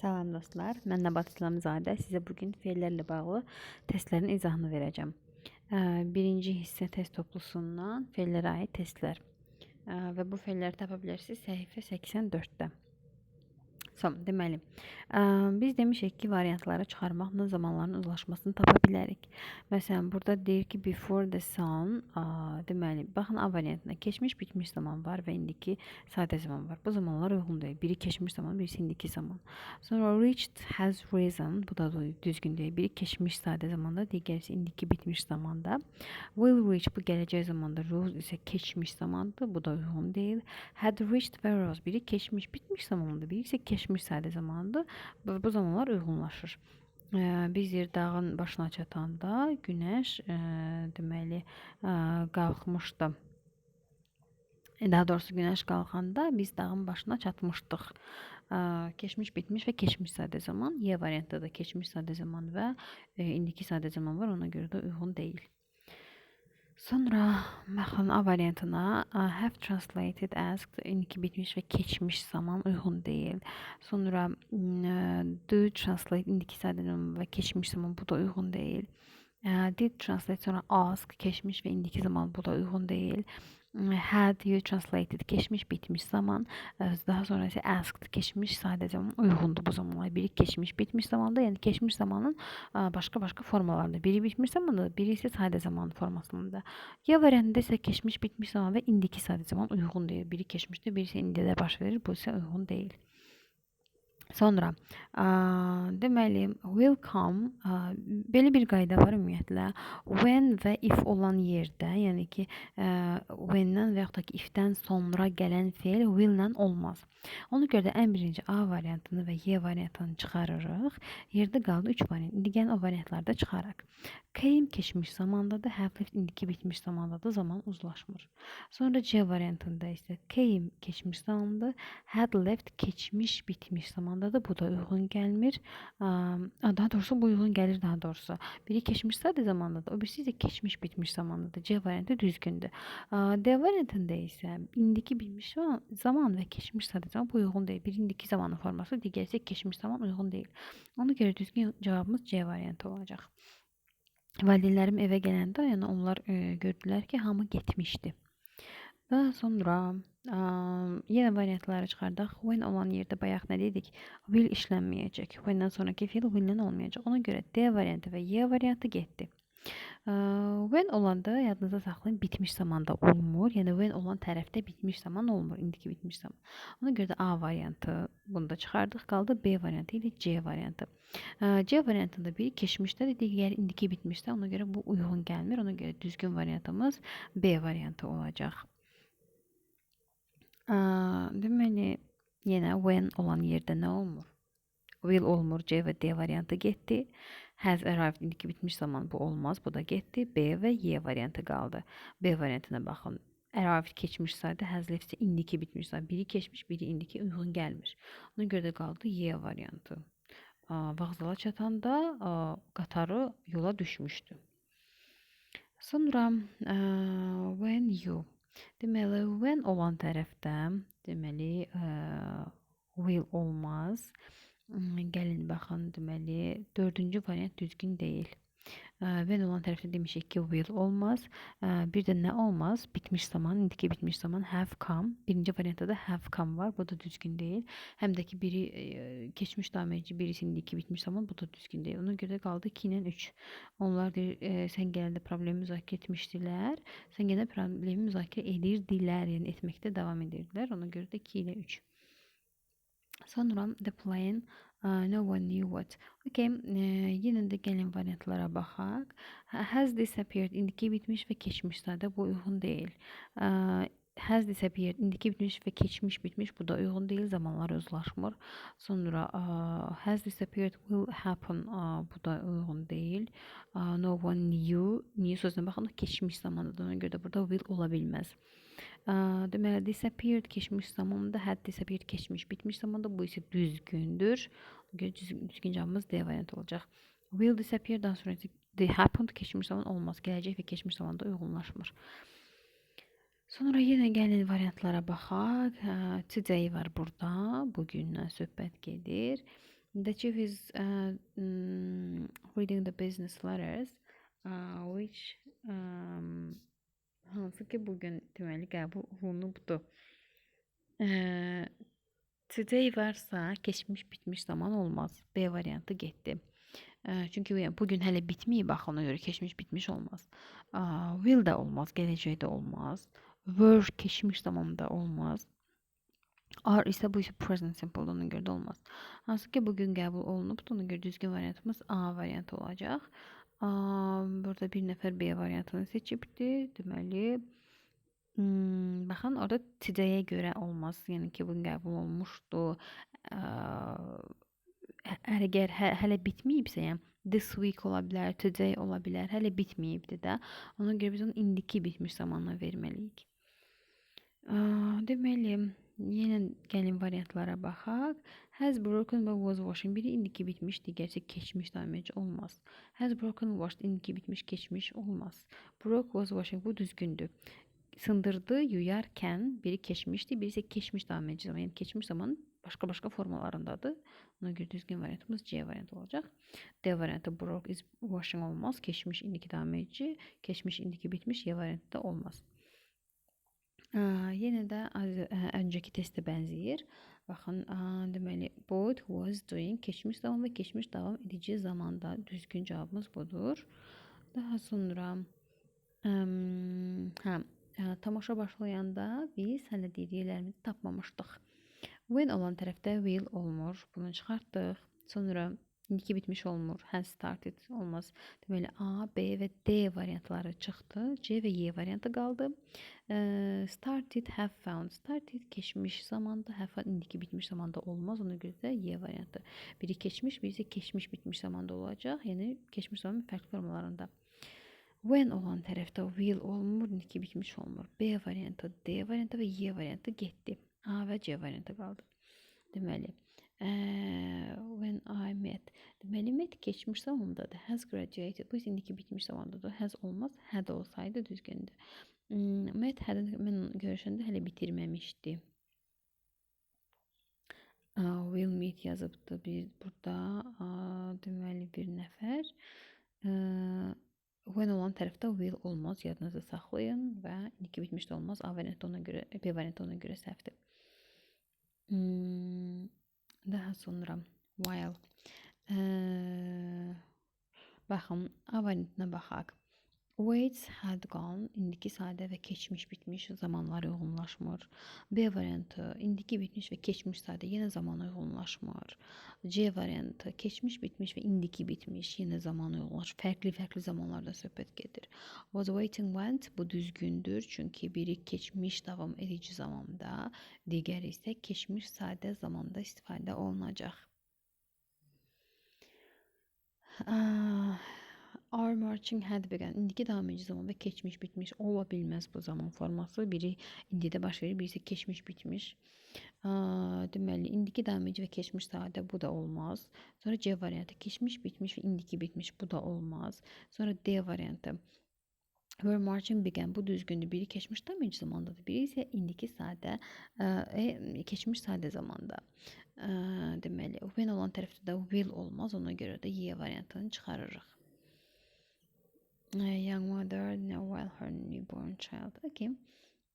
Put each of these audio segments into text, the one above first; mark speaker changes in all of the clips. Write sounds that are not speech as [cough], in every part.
Speaker 1: Salam dostlar, mən Nəbat İslamzadə. Sizə bugün feillərlə bağlı testlərin izahını verəcəm. Birinci hissə test toplusundan feillərə aid testlər. Və bu feilləri tapa bilərsiniz səhifə 84-də. Son, deməli, biz demişik ki, variantları çıxarmaqla zamanların uzlaşmasını tapa bilərik. Məsələn, burada deyir ki, before the sun, ə, deməli, baxın A variantına keçmiş, bitmiş zaman var və indiki sadə zaman var. Bu zamanlar uyğun deyil. Biri keçmiş zaman, birisi indiki zaman. Sonra reached has risen, bu da düzgün deyil. Biri keçmiş sadə zamanda, digəri indiki bitmiş zamanda. Will reach bu gələcək zamanda, rose isə keçmiş zamandır, bu da uyğun deyil. Had reached və rose biri keçmiş, bitmiş zamandır, biri isə keçmiş sadə zamandır. Bu, bu zamanlar uyğunlaşır. Biz yer dağın başına çatanda günəş deməli qalxmışdı. E, Daha doğrusu günəş qalxanda biz dağın başına çatmışdıq. Keçmiş, bitmiş və keçmiş sadə zaman. Y variantında da keçmiş sadə zaman və indiki sadə zaman var, ona görə də uyğun deyil. Sonra baxın A variantına have translated as indiki bitmiş və keçmiş zaman uyğun deyil. Sonra ə, do translate indiki sadə zaman və keçmiş zaman bu da uyğun deyil. Ə, Did translate sonra ask keçmiş və indiki zaman bu da uyğun deyil. Had you translated keçmiş bitmiş zaman ə, daha sonra isə asked keçmiş sadə zaman uyğundur bu zamanlar. Biri keçmiş bitmiş zamanda, yəni keçmiş zamanın ə, başqa-başqa formalarında. Biri bitmiş zamanda, biri isə sadə zaman formasında. Ya variantında isə keçmiş bitmiş zaman və indiki sadə zaman uyğun deyil. Biri keçmişdə, birisi indidə baş verir. Bu isə uyğun deyil. Sonra ə, deməli will come ə, belə bir qayda var ümumiyyətlə when və if olan yerdə, yəni ki, ə, when-dən və yaxud da ki, if-dən sonra gələn feil will-lə olmaz. Ona görə də ən birinci A variantını və Y variantını çıxarırıq. Yerdə qaldı 3 variant. İndi gəlin o variantlarda çıxaraq. Came keçmiş zamandadır, have left indiki bitmiş zamandadır, zaman uzlaşmır. Sonra C variantında isə came keçmiş zamandır, had left keçmiş bitmiş zamandadır. Bu da uyğun gəlmir. Daha doğrusu bu uyğun gəlir daha doğrusu. Biri keçmiş sadə zamandadır, o birisi isə keçmiş bitmiş zamandadır. C variantı düzgündür. D variantında isə indiki zaman- zaman və keçmiş sadə zaman bu uyğun deyil. Biri indiki zamanın forması, digəri isə keçmiş zaman uyğun deyil. Ona görə düzgün cavabımız C variantı olacaq. Valideynlərim evə gələndə, yəni onlar e, gördülər ki, hamı getmişdi. Daha sonra ə, yenə variantları çıxardaq. When olan yerdə bayaq nə dedik? Will işlənməyəcək. When-dən sonraki feil will-lə olmayacaq. Ona görə D variantı və Y variantı getdi. Ə, When olanda yadınızda saxlayın, bitmiş zamanda olmur. Yəni when olan tərəfdə bitmiş zaman olmur, indiki bitmiş zaman. Ona görə də A variantı bunu da çıxardıq, qaldı B variantı ilə C variantı. Ə, C variantında biri keçmişdədir, digəri indiki bitmişdə. Ona görə bu uyğun gəlmir. Ona görə düzgün variantımız B variantı olacaq. Deməli, yenə when olan yerdə nə olmur? Will olmur, C və D variantı getdi. Has arrived indiki bitmiş zaman bu olmaz, bu da getdi. B və Y variantı qaldı. B variantına baxın. Arrived keçmiş sayda, has left isə indiki bitmiş sayda. Biri keçmiş, biri indiki uyğun gəlmir. Ona görə də qaldı Y variantı. Vağzala çatanda qatarı yola düşmüşdü. Sonra when you Deməli, when olan tərəfdə deməli will olmaz. Gəlin baxın, deməli, dördüncü variant düzgün deyil. When olan tərəfdə demişik ki, will olmaz. Bir də nə olmaz? Bitmiş zaman, indiki bitmiş zaman have come. Birinci variantda da have come var. Bu da düzgün deyil. Həm də ki, biri davam edici, birisi indiki bitmiş zaman bu da düzgün deyil. Ona görə qaldı 2 ilə 3. Onlar deyir, e, sən gələndə problemi müzakirə etmişdilər. Sən gələndə problemi müzakirə edirdilər, yəni etməkdə davam edirdilər. Ona görə də 2 ilə 3. Sonra the plane no one knew what. Okay, e, yenə də gəlin variantlara. Ha- Has disappeared indiki bitmiş və keçmiş sadə bu uyğun deyil. Uh, has disappeared indiki bitmiş və keçmiş bitmiş bu da uyğun deyil. Zamanlar uzlaşmır. Sonra uh, has disappeared will happen bu da uyğun deyil. No one knew knew sözünə baxanda keçmiş zamandadır. Ona görə də burada will ola bilməz. Deməli, disappeared keçmiş zamanda, had disappeared keçmiş bitmiş zamanda bu isə düzgündür. Düzgün cavabımız D variantı olacaq. Will disappear-dan sonra the happened keçmiş zaman olmaz. Gələcək və keçmiş zamanda uyğunlaşmır. Sonra yenə gəlin variantlara baxaq. Hə, Today var burada. Bugündən söhbət gedir. The chief is uh, reading the business letters, uh, which um, hansı ki bugün deməli qəbul olunubdu. Uh, today varsa keçmiş bitmiş zaman olmaz. B variantı getdi. Uh, çünki bu- bugün hələ bitməyib axı ona görə keçmiş bitmiş olmaz. Will də olmaz, gələcəkdə olmaz. Were keçmiş zamanda olmaz. Are ise bu ise present simple ona göre de olmaz. Hansı ki bugün qəbul olunubdur. Ona göre düzgün variantımız A variantı olacaq. Burada bir nəfər B variantını seçibdi. Deməli, hmm, baxın orada today-yə görə olmaz. Yəni ki, bugün qəbul olmuşdu. Ə- əgər hə, hələ bitməyibsə, yəni this week ola bilər, today ola bilər, hələ bitməyibdi də. Ona görə biz onu indiki bitmiş zamanla verməliyik. Aa, deməli, yenə gəlin variantlara baxaq. Has broken və was washing. Biri indiki bitmiş, digəri keçmiş dameci olmaz. Has broken washed indiki bitmiş, keçmiş olmaz. Broke was washing bu düzgündür. Sındırdı yuyarkən biri keçmişdi, biri isə keçmiş dameci zaman. Yəni keçmiş zaman başqa-başqa formalarındadır. Ona görə düzgün variantımız C variantı olacaq. D variantı broke is washing olmaz. Keçmiş indiki dameci, keçmiş indiki bitmiş Y variantı da olmaz. Aa, yenə də ə, öncəki testə bənzəyir. Baxın, aa, deməli both was doing keçmiş zaman və keçmiş davam edici zamanda düzgün cavabımız budur. Daha sonra əm, hə, ə, tamaşa başlayanda biz hələ dediklərimizi tapmamışdıq. When olan tərəfdə will olmur. Bunu çıxartdıq. Sonra indiki bitmiş olmur. Has started olmaz. Deməli A, B və D variantları çıxdı. C və Y variantı qaldı. Eee, started, have found. Started keçmiş zamanda, have found indiki bitmiş zamanda olmaz. Ona görə də Y variantı. Biri keçmiş, biri isə keçmiş bitmiş zamanda olacaq. Yəni keçmiş zamanın fərqli formalarında. When olan tərəfdə will olmur, indiki bitmiş olmur. B variantı, D variantı və Y variantı getdi. A və C variantı qaldı. Deməli, eee, when I met. Deməli, met keçmiş zamandadır. Has graduated. Bu indiki bitmiş zamandadır. Has olmaz. Had olsaydı düzgündür. Hmm, Met had mən görüşəndə hələ bitirməmişdi. Aa, will meet yazıbdı bir burada. Aa, deməli bir nəfər. Eee, when olan tərəfdə will olmaz. Yadınızda saxlayın və indiki bitmiş də olmaz. A variantı ona görə, B variantı ona görə səhvdir. Hmm, daha sonra while. Eee, baxın, A variantına baxaq. Waits had gone, indiki sadə və keçmiş bitmiş zamanlar uyğunlaşmır. B variantı, indiki bitmiş və keçmiş sadə yenə zaman uyğunlaşmır. C variantı, keçmiş bitmiş və indiki bitmiş yenə zaman uyğunlaşır. Fərqli-fərqli zamanlarda söhbət gedir. Was waiting went bu düzgündür, çünki biri keçmiş davam edici zamanda, digəri isə keçmiş sadə zamanda istifadə olunacaq. Ah, Are marching had begun. İndiki davam edici zaman və keçmiş bitmiş ola bilməz bu zaman forması. Biri indidə baş verir, biri isə keçmiş bitmiş. Deməli, indiki davam edici və keçmiş sadə bu da olmaz. Sonra C variantı keçmiş bitmiş və indiki bitmiş bu da olmaz. Sonra D variantı Where marching began bu düzgündür. Biri keçmiş edici zamandadır. Biri isə indiki sadə, e, keçmiş sadə zamanda. E, deməli, when olan tərəfdə də will olmaz. Ona görə də Y variantını çıxarırıq. Young mother while her newborn child. Okay.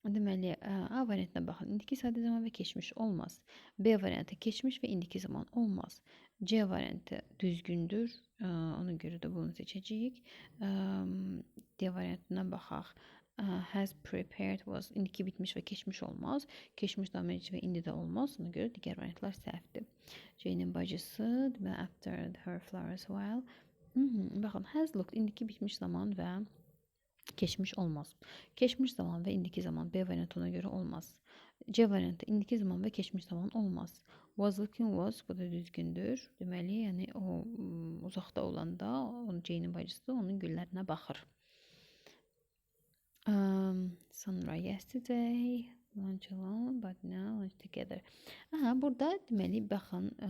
Speaker 1: Deməli, ə, A variantına baxın. İndiki sadə zaman və keçmiş olmaz. B variantı keçmiş və indiki zaman olmaz. C variantı düzgündür. Ə, Ona görə də bunu seçəcəyik. Ə, D variantına baxaq. Has prepared was indiki bitmiş və keçmiş olmaz. Keçmiş edici və indi də olmaz. Ona görə digər variantlar səhvdir. Jane'in bacısı, deməli after her flowers while. Mhm, Baxın, has looked indiki bitmiş zaman və geçmiş olmaz. Geçmiş zaman və indiki zaman B variantı görə olmaz. C variantı indiki zaman və keçmiş zaman olmaz. Was looking was bu da düzgündür. Deməli, yəni o ım, uzaqda olanda onun Jane-in bacısı onun güllərinə baxır. Um, sonra yesterday lunch alone but now lunch together. Aha, burada deməli baxın ə,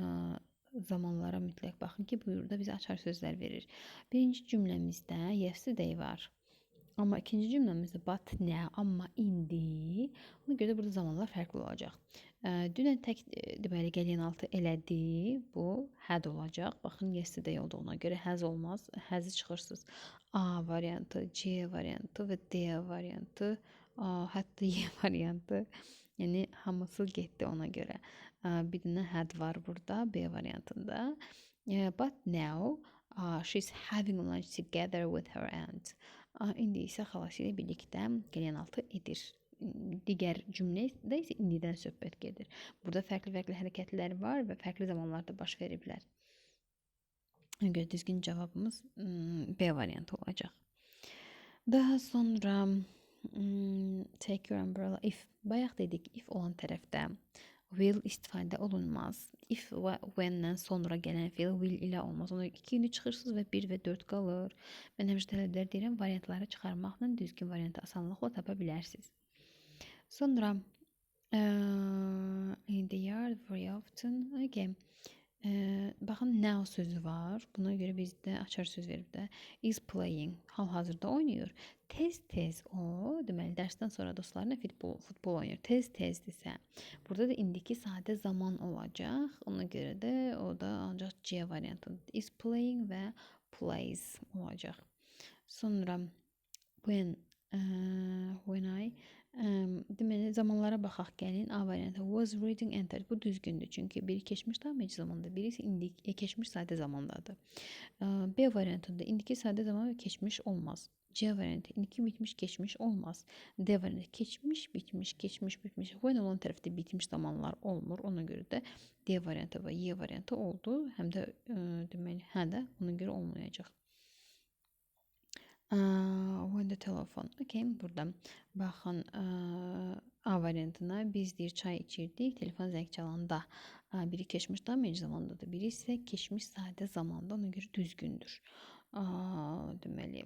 Speaker 1: zamanlara mütləq baxın ki, burada bizə açar sözlər verir. Birinci cümləmizdə yesterday var. Amma ikinci cümləmizdə but now, amma indi. Ona görə də burada zamanlar fərqli olacaq. Dünən tək e, deməli gələn altı elədi. Bu had olacaq. Baxın yesterday olduğuna görə has olmaz. Has'ı çıxırsınız. A variantı, C variantı və D variantı, A, hətta Y [laughs] variantı. Yəni hamısı getdi ona görə. Bir dənə had var burada B variantında. But now uh, she's having lunch together with her aunt. Uh, İndi isə xalası ilə birlikdə gələn altı edir. Digər cümlədə isə indidən söhbət gedir. Burada fərqli-fərqli hərəkətlər var və fərqli zamanlarda baş veriblər. Görə düzgün cavabımız mm, B variantı olacaq. Daha sonra mm, take your umbrella if bayaq dedik if olan tərəfdə will istifadə olunmaz. If və when-dən sonra gələn fe'l will ilə olmaz. Ona iki günü çıxırsınız və 1 və 4 qalır. Mən həmişə tələblər deyirəm, variantları çıxarmaqla düzgün variantı asanlıqla tapa bilərsiniz. Sonra eee, in the yard very often. Okay. Eee, baxın now sözü var. Buna görə bizdə açar söz verib də is playing. Hal-hazırda oynayır. Tez-tez o, deməli dərsdən sonra dostlarla futbol futbol oynayır. Tez-tezdirsə, burada da indiki sadə zaman olacaq. Ona görə də o da ancaq C variantı is playing və plays olacaq. Sonra when eee, when I deməli zamanlara baxaq gəlin. A variantı was reading entered. Bu düzgündür. Çünki biri keçmiş tamamici zamanda, biri isə indiki e, keçmiş sadə zamandadır. B variantında indiki sadə zaman keçmiş olmaz. C variantı indiki bitmiş geçmiş olmaz. D variantı keçmiş bitmiş geçmiş bitmiş. When olan tərəfdə bitmiş zamanlar olmur. Ona görə də D variantı və Y variantı oldu. Həm də e, deməli hə də ona görə olmayacaq. The telephone. Okay, burada baxın aa, A variantına biz deyir çay içirdik. Telefon zəng çalanda aa, biri keçmiş tamamici zamandadır. Biri isə keçmiş sadə zamanda. Ona görə düzgündür. Deməli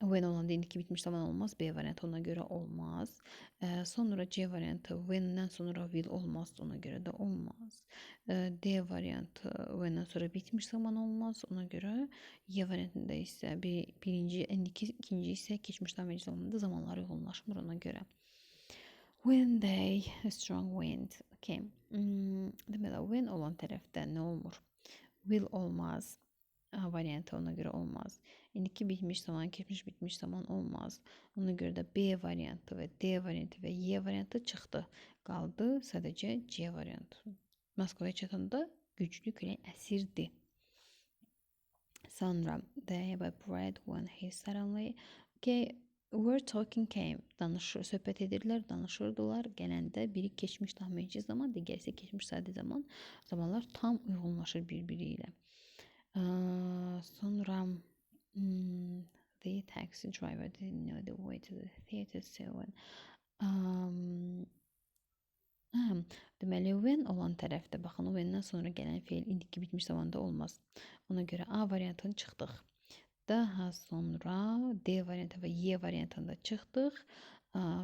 Speaker 1: when olanda indiki bitmiş zaman olmaz. B variantı ona göre olmaz. Ee, sonra C variantı when'den sonra will olmaz. Ona göre de olmaz. Ee, D variantı when'den sonra bitmiş zaman olmaz. Ona göre Y variantında ise bir, birinci, indiki ikinci ise geçmiş tamamlayıcı zamanında zamanlar yoğunlaşmır ona göre. When they a strong wind. Okay. Hmm, deməli when olan tərəfdə nə olmur? Will olmaz. A variantı ona göre olmaz. İndiki bitmiş zaman, geçmiş bitmiş zaman olmaz. Ona göre de B variantı ve D variantı ve Y variantı çıktı. Qaldı sadəcə C variantı. Moskvaya çatanda güclü külək əsirdi. Sonra they were bread when he suddenly okay, were talking came. Danışır, söhbət edirlər, danışırdılar. Gələndə biri keçmiş tahminci zaman, digəri keçmiş sadə zaman. Zamanlar tam uyğunlaşır bir-biri ilə. Sonra hmm, the taxi driver didn't know the way to the theater so um, hə, deməli when olan tərəfdə baxın when'dən sonra gələn feil indiki bitmiş zamanda olmaz. Ona görə A variantını çıxdıq. Daha sonra D variantı və Y variantında çıxdıq.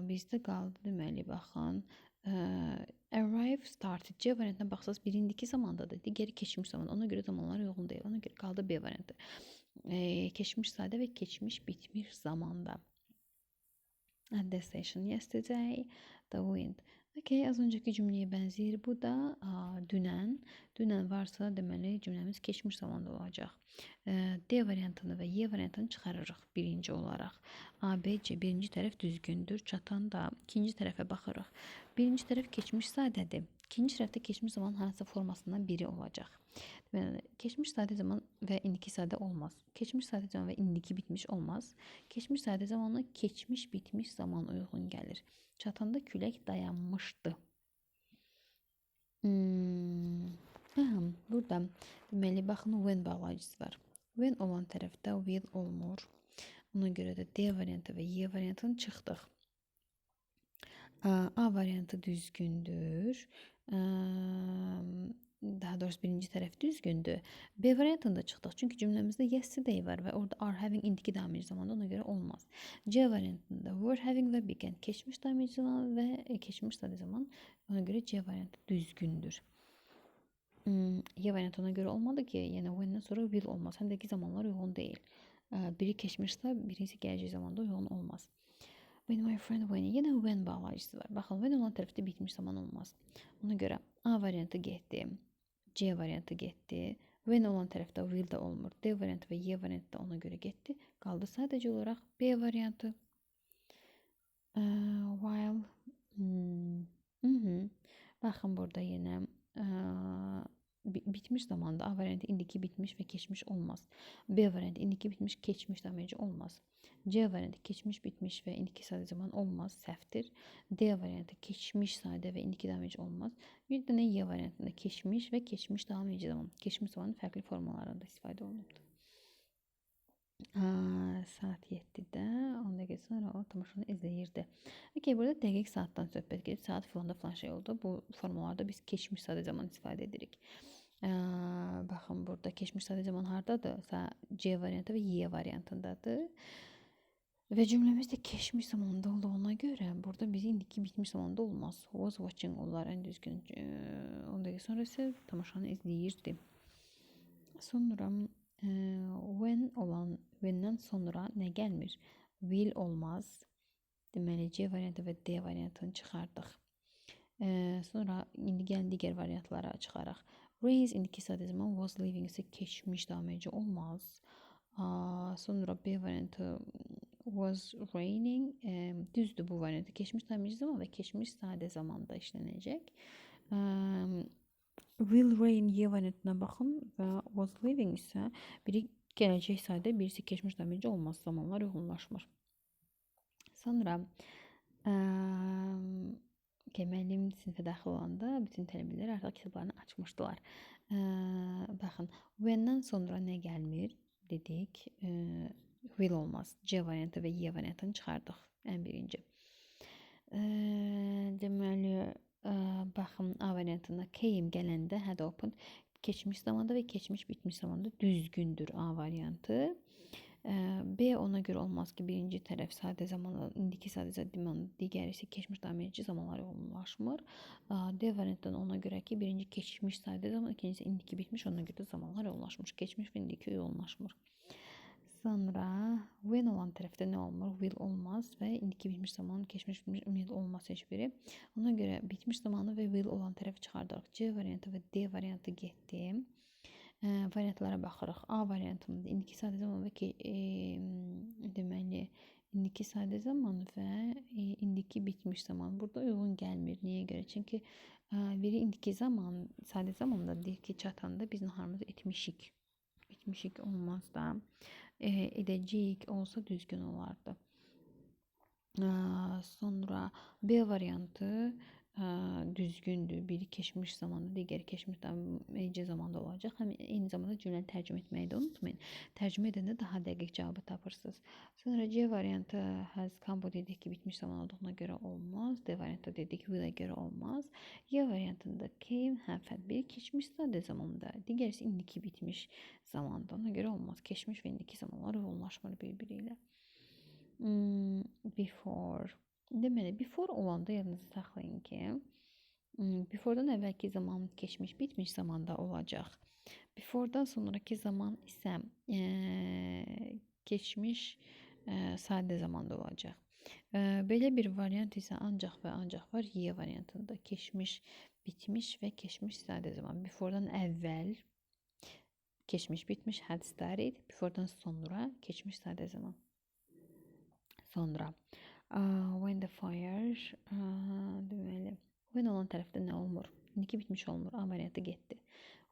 Speaker 1: Bizdə qaldı deməli baxın Eee, arrive started C variantına baxsaz biri indiki zamandadır, digəri keçmiş zaman. Ona görə zamanlar uyğun deyil. Ona görə qaldı B variantı. Eee, keçmiş sadə və keçmiş bitmiş zamanda. At the station yesterday, the wind. Okay, az önceki cümleye benzer. Bu da aa, dünən. Dünən varsa deməli cümləmiz keçmiş zamanda olacaq. D variantını və Y variantını çıxarırıq birinci olaraq. A, B, C birinci tərəf düzgündür. Çatanda ikinci tərəfə baxırıq. Birinci tərəf keçmiş sadədir. İkinci tərəfdə keçmiş zaman hansısa formasından biri olacaq. Deməli, keçmiş sadə zaman və indiki sadə olmaz. Keçmiş sadə zaman və indiki bitmiş olmaz. Keçmiş sadə zamanla keçmiş bitmiş zaman uyğun gəlir. Çatanda külək dayanmışdı. Hmm. Hə, burada deməli baxın when bağlayıcısı var. When olan tərəfdə will olmur. Ona görə də D variantı və Y variantını çıxdıq. A variantı düzgündür. Daha doğrusu birinci tərəf düzgündür. B variantında çıxdıq. Çünki cümləmizdə yesterday var və orada are having indiki damir zamanı ona görə olmaz. C variantında were having və began keçmiş damir zaman və e, keçmiş zaman ona görə C variantı düzgündür. Hmm, Y variantı ona görə olmadı ki, yəni when'dən sonra will olmaz. Həm də ki zamanlar uyğun deyil. Biri keçmişsə, birisi gələcək zamanda uyğun olmaz. When my friend when yenə when bağlayıcısı var. Baxın when olan tərəfdə bitmiş zaman olmaz. Ona görə A variantı getdi. C variantı getdi. When olan tərəfdə will də olmur. D variantı və Y variantı da ona görə getdi. Qaldı sadəcə olaraq B variantı. Ee, while hmm, mhm. Baxın burada yenə bi- bitmiş zamanda A variantı indiki bitmiş ve geçmiş olmaz. B variantı indiki bitmiş geçmiş damacı olmaz. C variantı geçmiş bitmiş ve indiki sade zaman olmaz. Səhvdir. D variantı geçmiş sade ve indiki damacı olmaz. Bir de Y variantında geçmiş ve geçmiş damacı zaman. Geçmiş zamanın farklı formalarında istifadə olunubdur. Aa, saat 7-də 10 dəqiqə sonra o tamaşanı izləyirdi. Okay, burada dəqiq saatdan söhbət gedir. Saat filanda falan şey oldu. Bu formalarda biz keçmiş sadə zaman istifadə edirik. Baxın burada keçmiş sadə zaman hardadır? C variantı və Y variantındadır. Və cümləmiz də keçmiş zamanda olduğuna görə burada biz indiki bitmiş zamanda olmaz. Was watching olar ən düzgün. Eee, 10 dəqiqə sonra isə tamaşanı izləyirdi. Sonra e, when olan when'dən sonra nə gəlmir? Will olmaz. Deməli C variantı və D variantını çıxardıq. E, sonra indi gəlin digər variantlara çıxaraq. Raise indiki sadə zaman was living isə keçmiş damacı olmaz. Aa, sonra B variantı was raining. E, düzdür bu variantı keçmiş damacı zaman və keçmiş sadə zamanda işlənəcək. E, Will Rain Y variantına baxın və was living isə biri gələcək sadə, birisi keçmiş damacı olmaz zamanlar uyğunlaşmır. Sonra okay, müəllim sinifə daxil olanda bütün tələbələr artıq kitablarını açmışdılar. Ə, baxın, when-dən sonra nə gəlmir dedik. Ə, will olmaz. C variantı və Y variantını çıxardıq ən birinci. Ə, deməli, ə, baxın A variantında came gələndə had open keçmiş zamanda və keçmiş bitmiş zamanda düzgündür A variantı. B ona görə olmaz ki, birinci tərəf sadə zamanla, indiki sadə zaman, digəri isə keçmiş damirci zamanlar yoğunlaşmır. Ə, D variantdan ona görə ki, birinci keçmiş sadə zaman, ikincisi indiki bitmiş, ona görə də zamanlar yoğunlaşmış. Keçmiş və indiki yoğunlaşmır. Sonra when olan tərəfdə nə olmur? Will olmaz və indiki bitmiş zaman, keçmiş bitmiş will olmaz heç biri. Ona görə bitmiş zamanı və will olan tərəfi çıxardırıq. C variantı və D variantı getdi. E, variantlara baxırıq. A variantında indiki sadə zaman və ki, e, deməli indiki sadə zaman və e, indiki bitmiş zaman burada uyğun gəlmir. Niyə görə? Çünki e, biri indiki zaman, sadə zamanda deyir ki, çatanda biz naharımızı etmişik. Etmişik olmaz da e, edəcəyik olsa düzgün olardı. Aa, sonra B variantı düzgündür. Biri keçmiş zamanda, digəri keçmişdən eyni zamanda olacaq. Həm eyni zamanda cümləni tərcümə etməyi də unutmayın. Tərcümə edəndə daha dəqiq cavabı tapırsınız. Sonra C variantı has come bu dedik ki, bitmiş zaman olduğuna görə olmaz. D variantı dedik will'e görə olmaz. Y variantında came have had bir keçmiş sadə zamanda, digərisi indiki bitmiş zamanda. Ona görə olmaz. Keçmiş və indiki zamanlar yoğunlaşmır bir-biri ilə. Hmm, before. Deməli, before olanda yadınızda saxlayın ki, hmm, before'dan əvvəlki zaman keçmiş, bitmiş zamanda olacaq. Before'dan sonraki zaman isə eee, keçmiş eee, sadə zamanda olacaq. Eee, belə bir variant isə ancaq və ancaq var Y variantında. Keçmiş, bitmiş və keçmiş sadə zaman. Before'dan əvvəl keçmiş, bitmiş had started. Before'dan sonra keçmiş sadə zaman. Sonra when the fire aa, deməli when olan tərəfdə nə olmur? İndiki bitmiş olmur. A variantı getdi.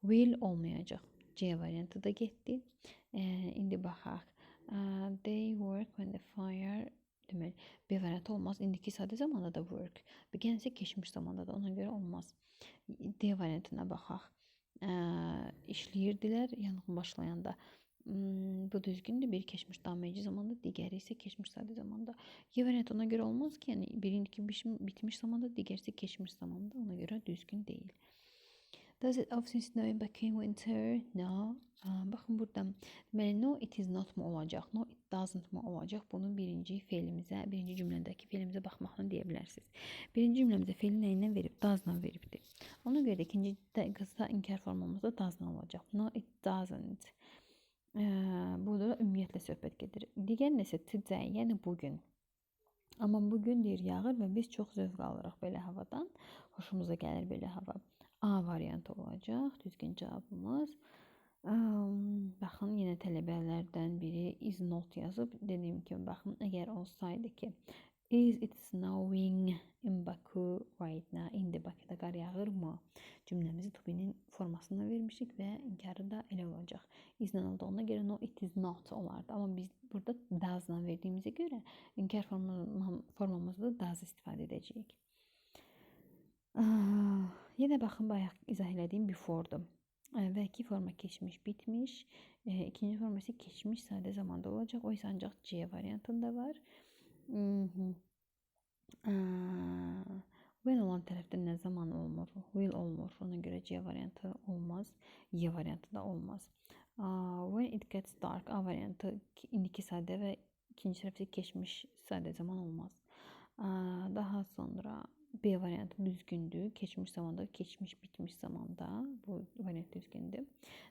Speaker 1: Will olmayacaq. C variantı da getdi. E, indi baxaq. Aa, they work when the fire deməli B variantı olmaz. İndiki sadə zamanda da work. Bir gəlin isə keçmiş zamanda da ona görə olmaz. D variantına baxaq. Ə, işləyirdilər yanğın başlayanda. Hmm, bu düzgündür. Biri keçmiş damlayıcı zamanda, digəri isə keçmiş sadə zamanda. Y variantı ona görə olmaz ki, yəni birindiki bitmiş, zamanda, digəri isə keçmiş zamanda. Ona görə düzgün deyil. Does it often snow in Baku in winter? No. Aa, baxın burada. Deməli, no it is not mu olacaq? No it doesn't mu olacaq? Bunu birinci feilimizə, birinci cümlədəki feilimizə baxmaqla deyə bilərsiniz. Birinci cümləmizə feili nə ilə verib? Does-la veribdir. Ona görə də ikinci qısa inkar formamızda does-la olacaq. No it doesn't. Burada da ümumiyyətlə söhbət gedir. Digərinə isə today, yəni bu gün. Amma bu gün deyir yağır və biz çox zövq alırıq belə havadan. Xoşumuza gəlir belə hava. A variantı olacaq düzgün cavabımız. Baxın yenə tələbələrdən biri is not yazıb. Dediyim kimi baxın əgər olsaydı ki Is it snowing in Baku right now? İndi Bakıda qar yağırmı? Cümləmizi to be'nin formasına vermişik və inkarı da elə olacaq. Islə olduğuna görə no it is not olardı. Amma biz burada does'la verdiğimize görə inkar forma- formamızda does istifadə edəcəyik. Ah, Yenə baxın bayaq izah elədiyim before'dur. Ee, Və iki forma keçmiş, bitmiş. Ee, ikinci forma isə keçmiş sadə zamanda olacaq. O isə ancaq C variantında var. Mhm. Aa, When olan tərəfdə nə zaman olmur? Will olmur. Ona görə C variantı olmaz. Y variantı da olmaz. Aa, When it gets dark A variantı ki- indiki sadə və ikinci tərəfdə keçmiş sadə zaman olmaz. Aa, Daha sonra B variantı düzgündür. Keçmiş zamanda, keçmiş bitmiş zamanda bu variant düzgündür.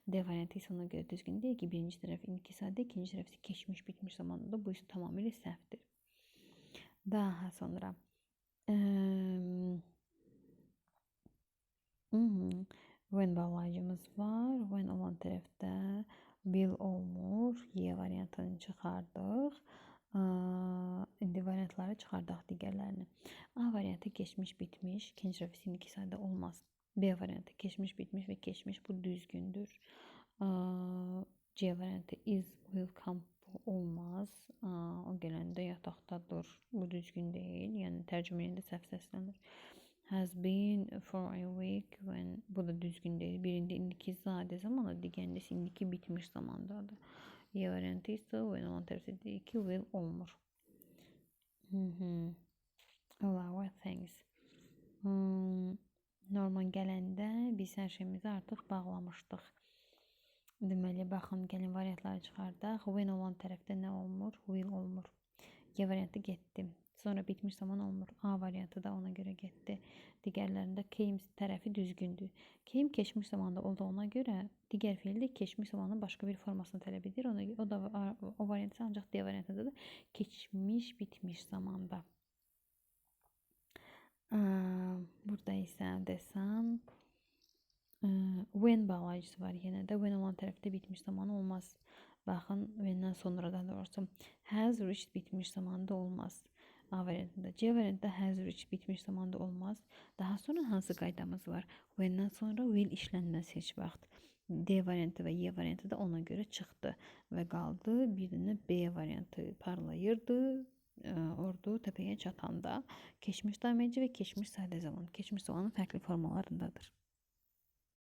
Speaker 1: D variantı isə ona görə düzgün deyil ki, birinci tərəf indiki sadə, ikinci tərəf isə keçmiş bitmiş zamanda. Bu isə tamamilə səhvdir. Daha sonra eee, mhm, when bağlayıcımız var. When olan tərəfdə will olmur. Y variantını çıxardıq. İndi variantları çıxardaq digərlərini. A variantı keçmiş bitmiş. İkinci tərəf indiki sadə olmaz. B variantı keçmiş bitmiş və keçmiş bu düzgündür. Aa, C variantı is will come bu olmaz. Aa, o gələndə yataqdadır. Bu düzgün deyil. Yəni tərcüməyində səhv səslənir. Has been for a week when bu da düzgün deyil. Birində indiki sadə zamanda, digərində isə indiki bitmiş zamandadır. Y variantı isə when olan deyil ki, will olmur. Mhm. Allow things. Hmm, Normal gələndə biz hər şeyimizi artıq bağlamışdıq. Deməli, baxın, gəlin variantları çıxardaq. When olan tərəfdə nə olmur? Will olmur. Y variantı getdi. Sonra bitmiş zaman olmur. A variantı da ona görə getdi. Digərlərində came tərəfi düzgündür. Came keçmiş zamanda olduğuna görə digər feil də keçmiş zamanın başqa bir formasını tələb edir. Ona o da o variant isə ancaq D variantındadır. Keçmiş bitmiş zamanda. Burada isə desəm when bağlayıcısı var yenə də. When olan tərəfdə bitmiş zaman olmaz. Baxın, when'dən sonra daha doğrusu has reached bitmiş zamanda olmaz. A variantında. C variantında has reached bitmiş zamanda olmaz. Daha sonra hansı qaydamız var? When'dən sonra will işlənməz heç vaxt. D variantı və Y variantı da ona görə çıxdı və qaldı bir dənə B variantı parlayırdı. Ee, Ordu təpəyə çatanda keçmiş daimici və keçmiş sadə zaman, keçmiş zamanın fərqli formalarındadır.